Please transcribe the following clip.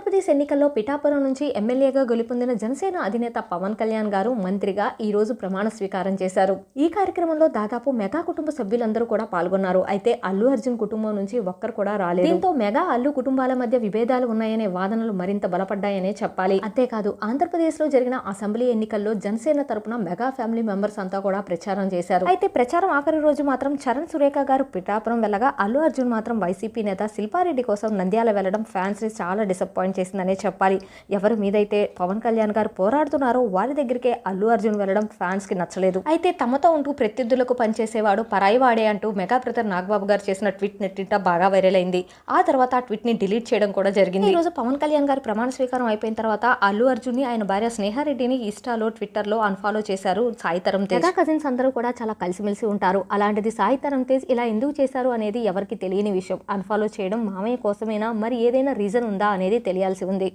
ఆంధ్రప్రదేశ్ ఎన్నికల్లో పిఠాపురం నుంచి ఎమ్మెల్యేగా గెలుపొందిన జనసేన అధినేత పవన్ కళ్యాణ్ గారు మంత్రిగా ఈ రోజు ప్రమాణ స్వీకారం చేశారు. ఈ కార్యక్రమంలో దాదాపు మెగా కుటుంబ సభ్యులందరూ కూడా పాల్గొన్నారు. అయితే అల్లు అర్జున్ కుటుంబం నుంచి ఒక్కరు కూడా రాలేదు. దీంతో మెగా అల్లు కుటుంబాల మధ్య విభేదాలు ఉన్నాయనే వాదనలు మరింత బలపడ్డాయనే చెప్పాలి. అంతేకాదు ఆంధ్రప్రదేశ్లో జరిగిన అసెంబ్లీ ఎన్నికల్లో జనసేన తరపున మెగా ఫ్యామిలీ మెంబర్స్ అంతా కూడా ప్రచారం చేశారు. అయితే ప్రచారం ఆఖరి రోజు మాత్రం చరణ్ సురేఖ గారు పిఠాపురం వెళ్ళగా అల్లు అర్జున్ మాత్రం వైసీపీ నేత శిల్పారెడ్డి కోసం నంద్యాల వెళ్ళడం ఫ్యాన్స్ చాలా డిసప్పాయింట్ చేసిందనే చెప్పాలి. ఎవరి మీదైతే పవన్ కళ్యాణ్ గారు పోరాడుతున్నారో వారి దగ్గరికే అల్లు అర్జున్ వెళ్ళడం ఫ్యాన్స్కి నచ్చలేదు. అయితే తమతో ఉంటూ ప్రత్యర్థులకు పనిచేసేవాడు పరాయి వాడే అంటూ మెగా బ్రదర్ నాగబాబు గారు చేసిన ట్వీట్ నెట్టింట బాగా వైరల్ అయింది. ఆ తర్వాత ఆ ట్వీట్ని డిలీట్ చేయడం కూడా జరిగింది. ఈ రోజు పవన్ కళ్యాణ్ గారి ప్రమాణ స్వీకారం అయిపోయిన తర్వాత అల్లు అర్జున్ని ఆయన భార్య స్నేహారెడ్డిని ఇన్స్టాలో ట్విట్టర్లో అన్ఫాలో చేశారు సాయితరం తేజ్. మెగా కజిన్స్ అందరూ కూడా చాలా కలిసిమెలిసి ఉంటారు. అలాంటిది సాయితరం తేజ్ ఇలా ఎందుకు చేశారు అనేది ఎవరికి తెలియని విషయం. అన్ఫాలో చేయడం మామయ్య కోసమేనా? మరి ఏదైనా రీజన్ ఉందా అనేది తెలియాల్సి ఉంది